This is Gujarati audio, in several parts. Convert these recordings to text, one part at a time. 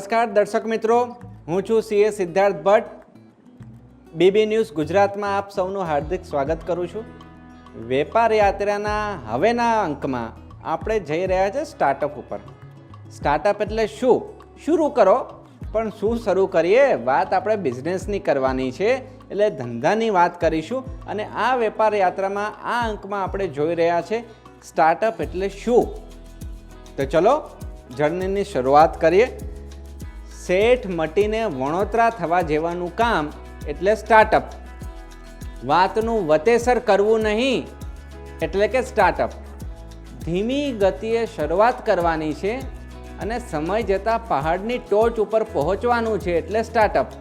નમસ્કાર, દર્શક મિત્રો. હું છું CA Siddharth Bhatt. BB news ગુજરાતમાં આપ સૌનું હાર્દિક સ્વાગત કરું છું. વેપાર યાત્રાના હવેના અંકમાં આપણે જઈ રહ્યા છે સ્ટાર્ટઅપ ઉપર. સ્ટાર્ટઅપ એટલે શું? શરૂ કરો, પણ શું શરૂ કરીએ? વાત આપણે બિઝનેસની કરવાની છે. એટલે ધંધાની વાત કરીશું. અને આ વેપાર યાત્રામાં આ અંકમાં આપણે જોઈ રહ્યા છે સ્ટાર્ટઅપ એટલે શું? તો ચલો જર્નીની શરૂઆત કરીએ. શેઠ મટીને વણોતરા થવા જેવાનું કામ એટલે સ્ટાર્ટઅપ વાતનું વતેસર કરવું નહીં એટલે કે સ્ટાર્ટઅપ ધીમી ગતિએ શરૂઆત કરવાની છે અને સમય જતાં પહાડની ટોચ ઉપર પહોંચવાનું છે એટલે સ્ટાર્ટઅપ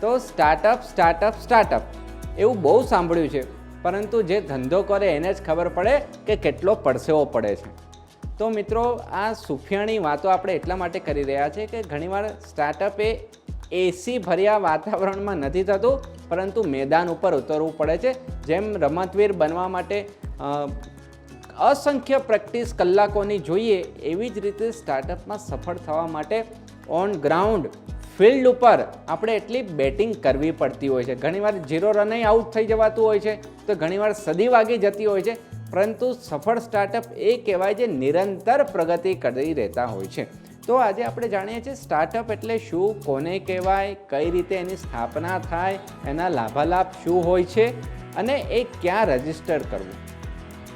તો સ્ટાર્ટઅપ સ્ટાર્ટઅપ સ્ટાર્ટઅપ એવું બહુ સાંભળ્યું છે, પરંતુ જે ધંધો કરે એને જ ખબર પડે કે કેટલો પડસેવો પડે છે. તો મિત્રો, આ સુફિયાણી વાતો આપણે એટલા માટે કરી રહ્યા છે કે ઘણીવાર સ્ટાર્ટઅપ એ એસી ભર્યા વાતાવરણમાં નથી થતું, પરંતુ મેદાન ઉપર ઉતરવું પડે છે. જેમ રમતવીર બનવા માટે અસંખ્ય પ્રેક્ટિસ કલાકોની જોઈએ, એવી જ રીતે સ્ટાર્ટઅપમાં સફળ થવા માટે ઓન ગ્રાઉન્ડ ફિલ્ડ ઉપર આપણે એટલી બેટિંગ કરવી પડતી હોય છે. ઘણીવાર ઝીરો રને આઉટ થઈ જવાતું હોય છે, તો ઘણીવાર સદી વાગી જતી હોય છે પરંતુ સફળ સ્ટાર્ટઅપ એ કહેવાય જે નિરંતર પ્રગતિ કરી રહેતા હોય છે. તો આજે આપણે જાણીએ છીએ સ્ટાર્ટઅપ એટલે શું, કોને કહેવાય, કઈ રીતે એની સ્થાપના થાય, એના લાભાલાભ શું હોય છે અને એ ક્યાં રજિસ્ટર કરવું.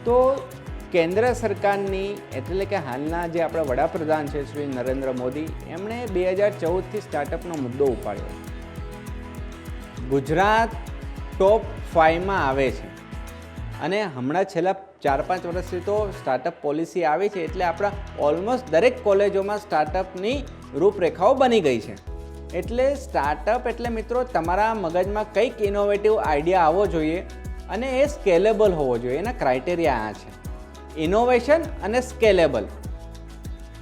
તો કેન્દ્ર સરકારની એટલે કે હાલના જે આપણા વડાપ્રધાન છે શ્રી નરેન્દ્ર મોદી, એમણે બે હજાર ચૌદથી સ્ટાર્ટઅપનો મુદ્દો ઉપાડ્યો. ગુજરાત ટોપ ફાઇવમાં આવે છે. અને હમણાં છેલ્લા ચાર પાંચ વર્ષથી તો સ્ટાર્ટઅપ પોલિસી આવી છે એટલે આપણા ઓલમોસ્ટ દરેક કોલેજોમાં સ્ટાર્ટઅપની રૂપરેખાઓ બની ગઈ છે. એટલે સ્ટાર્ટઅપ એટલે મિત્રો તમારા મગજમાં કંઈક ઇનોવેટિવ આઈડિયા આવવો જોઈએ અને એ સ્કેલેબલ હોવો જોઈએ. એના ક્રાઇટેરિયા આ છે. ઇનોવેશન અને સ્કેલેબલ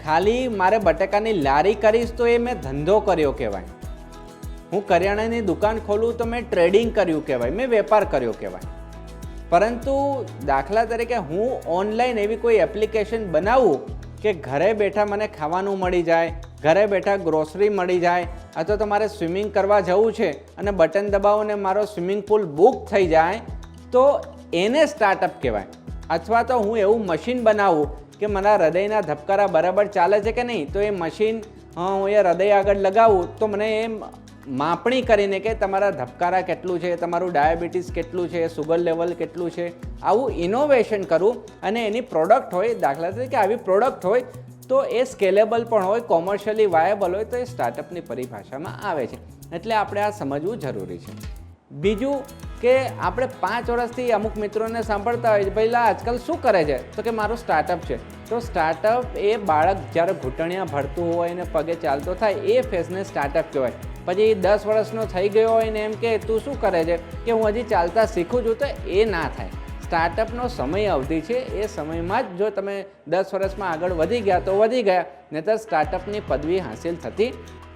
ખાલી મારે બટાકાની લારી કરીશ તો એ મેં ધંધો કર્યો કહેવાય. હું કરિયાણાની દુકાન ખોલું તો મેં ટ્રેડિંગ કર્યું કહેવાય. મેં વેપાર કર્યો કહેવાય. પરંતુ દાખલા તરીકે હું ઓનલાઈન એવી કોઈ એપ્લિકેશન બનાવું કે ઘરે બેઠા મને ખાવાનું મળી જાય, ઘરે બેઠા ગ્રોસરી મળી જાય અથવા તો મારે સ્વિમિંગ કરવા જવું છે અને બટન દબાવો ને મારો સ્વિમિંગ પુલ બુક થઈ જાય, તો એને સ્ટાર્ટઅપ કહેવાય. અથવા તો હું એવું મશીન બનાવું કે મારા હૃદયના ધબકારા બરાબર ચાલે છે કે નહીં, તો એ મશીન હું એ હૃદય આગળ લગાવું, તો મને એ માપણી કરીને કે તમારા ધબકારા કેટલું છે, તમારું ડાયાબિટીસ કેટલું છે સુગર લેવલ કેટલું છે, આવું ઇનોવેશન કરવું અને એની પ્રોડક્ટ હોય, દાખલા તરીકે આવી પ્રોડક્ટ હોય, તો એ સ્કેલેબલ પણ હોય કોમર્શિયલી વાયેબલ હોય, તો એ સ્ટાર્ટઅપની પરિભાષામાં આવે છે. એટલે આપણે આ સમજવું જરૂરી છે. બીજું કે આપણે પાંચ વર્ષથી અમુક મિત્રોને સાંભળતા હોય પહેલાં આજકાલ શું કરે છે? તો કે, મારું સ્ટાર્ટઅપ છે. તો સ્ટાર્ટઅપ એ બાળક જ્યારે ઘૂંટણિયા ભરતું હોય ને પગે ચાલતો થાય, એ ફેઝને સ્ટાર્ટઅપ કહેવાય. પછી દસ વર્ષનો થઈ ગયો હોય ને એમ કે, તું શું કરે છે? કે હું હજી ચાલતા શીખું છું, તો એ ના થાય. સ્ટાર્ટઅપનો સમય અવધિ છે, એ સમયમાં જ જો તમે દસ વર્ષમાં આગળ વધી ગયા તો વધી ગયા, નહીતર સ્ટાર્ટઅપની પદવી હાંસિલ થતી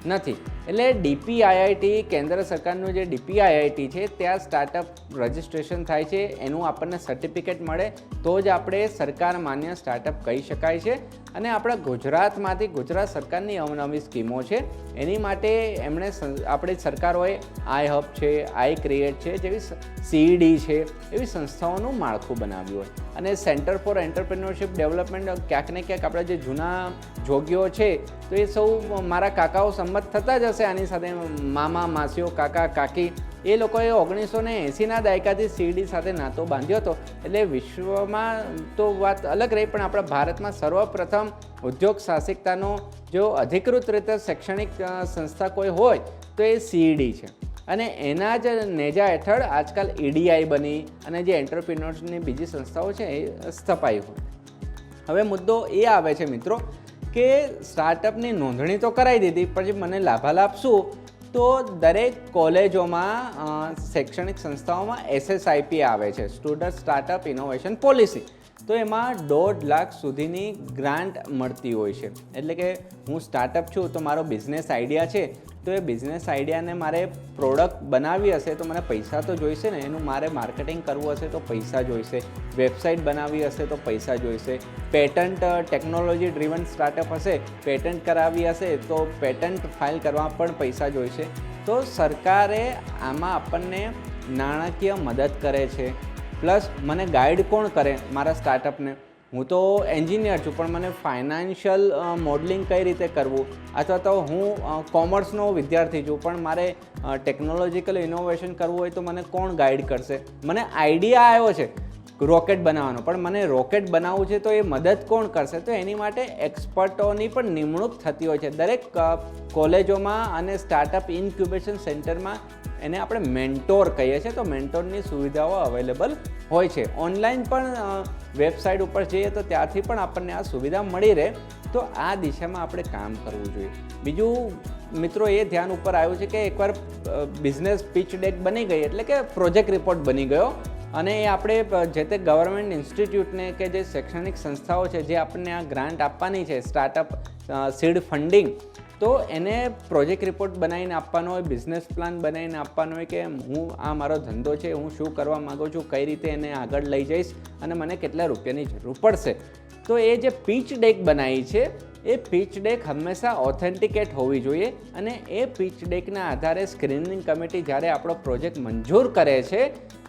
નથી. એટલે ડીપીઆઈઆઈટી કેન્દ્ર સરકારનું જે ડીપીઆઈઆઈટી છે, ત્યાં સ્ટાર્ટઅપ રજિસ્ટ્રેશન થાય છે, એનું આપણને સર્ટિફિકેટ મળે, તો જ આપણે સરકાર માન્ય સ્ટાર્ટઅપ કહી શકાય છે. અને આપણા ગુજરાતમાંથી ગુજરાત સરકારની અવનવી સ્કીમો છે, એની માટે એમણે આપણે આપણી સરકારોએ આઈ હબ છે, આઈ ક્રિએટ છે, જેવી સીઈડી છે, એવી સંસ્થાઓનું માળખું બનાવ્યું હોય. અને સેન્ટર ફોર એન્ટરપ્રિન્યોરશિપ ડેવલપમેન્ટ ક્યાંક ને ક્યાંક આપણા જે જૂના જોગીઓ છે, તો એ સૌ મારા કાકાઓ સંમત થતા જ હશે. આની સાથે મામા, માસીઓ, કાકા, કાકી, એ લોકોએ ઓગણીસો ને એંસીના દાયકાથી શિરડી સાથે નાતો બાંધ્યો હતો. એટલે વિશ્વમાં તો વાત અલગ રહી, પણ આપણા ભારતમાં સર્વપ્રથમ ઉદ્યોગ સાહસિકતાનો જો અધિકૃત રીતે શૈક્ષણિક સંસ્થા કોઈ હોય, તો એ સીઈડી છે. અને એના જ નેજા હેઠળ આજકાલ ઈડીઆઈ બની અને જે એન્ટરપ્રિન્યોર્સની બીજી સંસ્થાઓ છે એ સ્થપાઈ હોય. હવે મુદ્દો એ આવે છે મિત્રો કે સ્ટાર્ટઅપની નોંધણી તો કરાવી દીધી પછી મને લાભાલાભ શું? તો દરેક કોલેજોમાં શૈક્ષણિક સંસ્થાઓમાં એસએસઆઈપી આવે છે સ્ટુડન્ટ સ્ટાર્ટઅપ ઇનોવેશન પોલિસી તો એમાં દોઢ લાખ સુધીની ગ્રાન્ટ મળતી હોય છે. એટલે કે હું સ્ટાર્ટઅપ છું તો મારો બિઝનેસ આઈડિયા છે તો એ બિઝનેસ આઈડિયાને મારે પ્રોડક્ટ બનાવી હશે તો મને પૈસા તો જોઈશે ને, એનું મારે માર્કેટિંગ કરવું હશે તો પૈસા જોઈશે. વેબસાઇટ બનાવવી હશે તો પૈસા જોઈશે. પેટન્ટ ટેકનોલોજી ડ્રીવન સ્ટાર્ટઅપ હશે પેટન્ટ કરાવી હશે તો પેટન્ટ ફાઇલ કરવા પણ પૈસા જોઈશે. તો સરકારે આમાં આપણને નાણાકીય મદદ કરે છે. પ્લસ મને ગાઈડ કોણ કરે મારા સ્ટાર્ટઅપને હું તો એન્જિનિયર છું, પણ મને ફાઇનાન્શિયલ મોડલિંગ કઈ રીતે કરવું? અથવા તો હું કોમર્સનો વિદ્યાર્થી છું, પણ મારે ટેકનોલોજીકલ ઇનોવેશન કરવું હોય તો મને કોણ ગાઈડ કરશે? મને આઈડિયા આવ્યો છે રોકેટ બનાવવાનો. પણ મને રોકેટ બનાવવું છે તો એ મદદ કોણ કરશે? તો એની માટે એક્સપર્ટોની પણ નિમણૂક થતી હોય છે. દરેક કોલેજોમાં અને સ્ટાર્ટઅપ ઇન્ક્યુબેશન સેન્ટરમાં એને આપણે મેન્ટોર કહીએ છીએ. તો મેન્ટોરની સુવિધાઓ અવેલેબલ હોય છે. ઓનલાઈન પણ વેબસાઇટ ઉપર જઈએ તો ત્યાંથી પણ આપણને આ સુવિધા મળી રહે. તો આ દિશામાં આપણે કામ કરવું જોઈએ. બીજું, મિત્રો એ ધ્યાન ઉપર આવ્યું છે કે એકવાર બિઝનેસ પીચ ડેક બની ગઈ, એટલે કે પ્રોજેક્ટ રિપોર્ટ બની ગયો. અને એ આપણે જે તે ગવર્મેન્ટ ઇન્સ્ટિટ્યૂટને કે જે શૈક્ષણિક સંસ્થાઓ છે, જે આપણને આ ગ્રાન્ટ આપવાની છે સ્ટાર્ટઅપ સીડ ફંડિંગ તો એને પ્રોજેક્ટ રિપોર્ટ બનાવીને આપવાનો હોય બિઝનેસ પ્લાન બનાવીને આપવાનો હોય કે હું આ મારો ધંધો છે, હું શું કરવા માગું છું, કઈ રીતે એને આગળ લઈ જઈશ અને મને કેટલા રૂપિયાની જરૂર પડશે. તો એ જે પીચ ડેક બનાવી છે, એ પીચ ડેક હંમેશા ઓથેન્ટિકેટ હોવી જોઈએ અને એ પીચ ડેકના આધારે સ્ક્રીનિંગ કમિટી જ્યારે આપણો પ્રોજેક્ટ મંજૂર કરે છે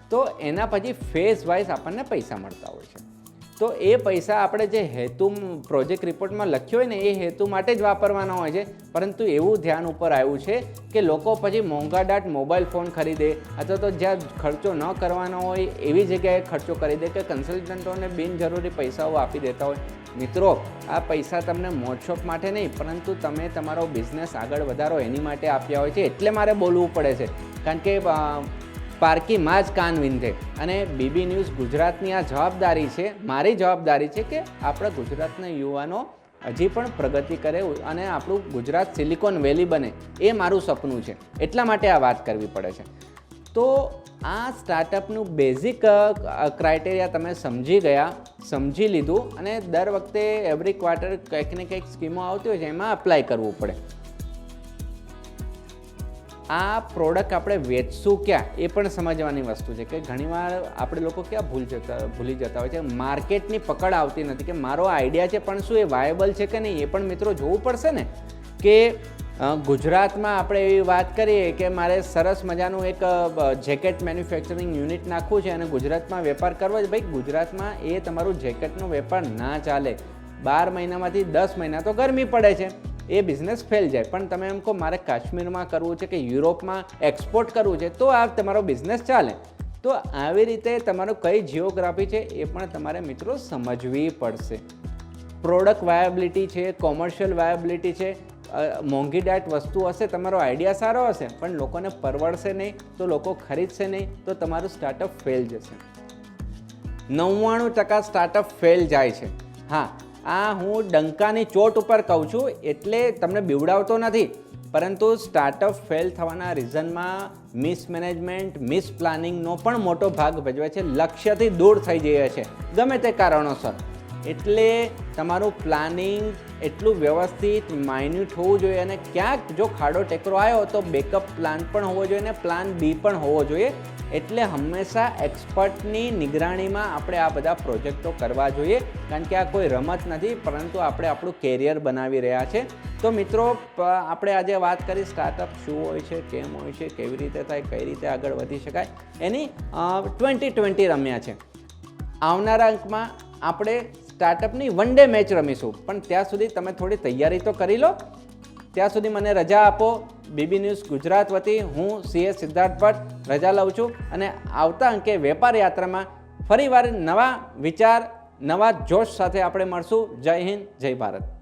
તો એના પછી ફેઝ વાઇઝ આપણને પૈસા મળતા હોય છે. તો એ પૈસા આપણે જે હેતુ પ્રોજેક્ટ રિપોર્ટમાં લખ્યો હોય ને, એ હેતુ માટે જ વાપરવાના હોય છે. પરંતુ એવું ધ્યાન ઉપર આવ્યું છે કે લોકો પછી મોંઘાદાટ મોબાઈલ ફોન ખરીદે, અથવા તો જ્યાં ખર્ચો ન કરવાનો હોય, એવી જગ્યાએ ખર્ચો કરી દે કે કન્સલ્ટન્ટોને બિનજરૂરી પૈસાઓ આપી દેતા હોય. મિત્રો, આ પૈસા તમને મોટશોપ માટે નહીં, પરંતુ તમે તમારો બિઝનેસ આગળ વધારો એની માટે આપ્યા હોય છે. એટલે મારે બોલવું પડે છે. કારણ કે પારકીમાં જ કાન વિંધે અને બીબી ન્યૂઝ ગુજરાતની આ જવાબદારી છે, મારી જવાબદારી છે કે આપણા ગુજરાતના યુવાનો હજી પણ પ્રગતિ કરે અને આપણું ગુજરાત સિલિકોન વેલી બને, એ મારું સપનું છે. એટલા માટે આ વાત કરવી પડે છે. તો આ સ્ટાર્ટઅપનું બેઝિક ક્રાઇટેરિયા તમે સમજી ગયા, સમજી લીધું અને દર વખતે એવરી ક્વાર્ટર કંઈક ને કંઈક સ્કીમો આવતી હોય છે, એમાં અપ્લાય કરવું પડે. આ પ્રોડક્ટ આપણે વેચશું ક્યાં? એ પણ સમજવાની વસ્તુ છે કે ઘણીવાર આપણે લોકો ક્યાં ભૂલ જતા, ભૂલી જતા હોય છે. માર્કેટની પકડ આવતી નથી કે મારો આઈડિયા છે પણ શું એ વાયબલ છે કે નહીં એ પણ મિત્રો જોવું પડશે ને? કે ગુજરાતમાં આપણે એવી વાત કરીએ કે મારે સરસ મજાનું એક જેકેટ મેન્યુફેક્ચરિંગ યુનિટ નાખવું છે અને ગુજરાતમાં વેપાર કરવો છે. ભાઈ, ગુજરાતમાં એ તમારું જેકેટનો વેપાર ના ચાલે. બાર મહિનામાંથી દસ મહિના તો ગરમી પડે છે. એ બિઝનેસ ફેલ જાય. પણ તમે એમ કહો, મારે કાશ્મીરમાં કરવું છે કે યુરોપમાં એક્સપોર્ટ કરવું છે, તો આ તમારો બિઝનેસ ચાલે. તો આવી રીતે તમારો કઈ જીઓગ્રાફી છે એ પણ તમારે મિત્રો સમજવી પડશે. પ્રોડક્ટ વાયાબિલિટી છે કોમર્શિયલ વાયાબિલિટી છે મોંઘી ડાયટ વસ્તુ હશે, તમારો આઈડિયા સારો હશે, પણ લોકોને પરવડશે નહીં, તો લોકો ખરીદશે નહીં, તો તમારું સ્ટાર્ટઅપ ફેલ જશે. નવ્વાણું ટકા સ્ટાર્ટઅપ ફેલ જાય છે. હા આ હું ડંકાની ચોટ ઉપર કહું છું, એટલે તમને બીવડાવતો નથી. પરંતુ સ્ટાર્ટઅપ ફેલ થવાના રીઝનમાં મિસમેનેજમેન્ટ મિસ પ્લાનિંગનો પણ મોટો ભાગ ભજવે છે, લક્ષ્યથી દૂર થઈ જઈએ છે. ગમે તે કારણોસર. એટલે તમારું પ્લાનિંગ એટલું વ્યવસ્થિત માઇન્યુટ હોવું જોઈએ અને ક્યાંક જો ખાડો ટેકરો આવ્યો તો બેકઅપ પ્લાન પણ હોવો જોઈએ અને પ્લાન બી પણ હોવો જોઈએ. એટલે હંમેશા એક્સપર્ટની નિગરાણીમાં આપણે આ બધા પ્રોજેક્ટો કરવા જોઈએ, કારણ કે આ કોઈ રમત નથી, પરંતુ આપણે આપણું કેરિયર બનાવી રહ્યા છે. તો મિત્રો આપણે આજે વાત કરી સ્ટાર્ટઅપ શું હોય છે, કેમ હોય છે, કેવી રીતે થાય, કઈ રીતે આગળ વધી શકાય. એની ટ્વેન્ટી ટ્વેન્ટી રમ્યા છે. આવનારા અંકમાં આપણે સ્ટાર્ટઅપની વન ડે મેચ રમીશું. પણ ત્યાં સુધી તમે થોડી તૈયારી તો કરી લો. ત્યાં સુધી મને રજા આપો. બીબી ન્યૂઝ ગુજરાત વતી. હું સીએ સિદ્ધાર્થ ભટ્ટ. રજા લઉં છું અને આવતા અંકે વેપાર યાત્રામાં ફરીવાર નવા વિચાર, નવા જોશ સાથે આપણે મળશું. જય હિન્દ, જય ભારત.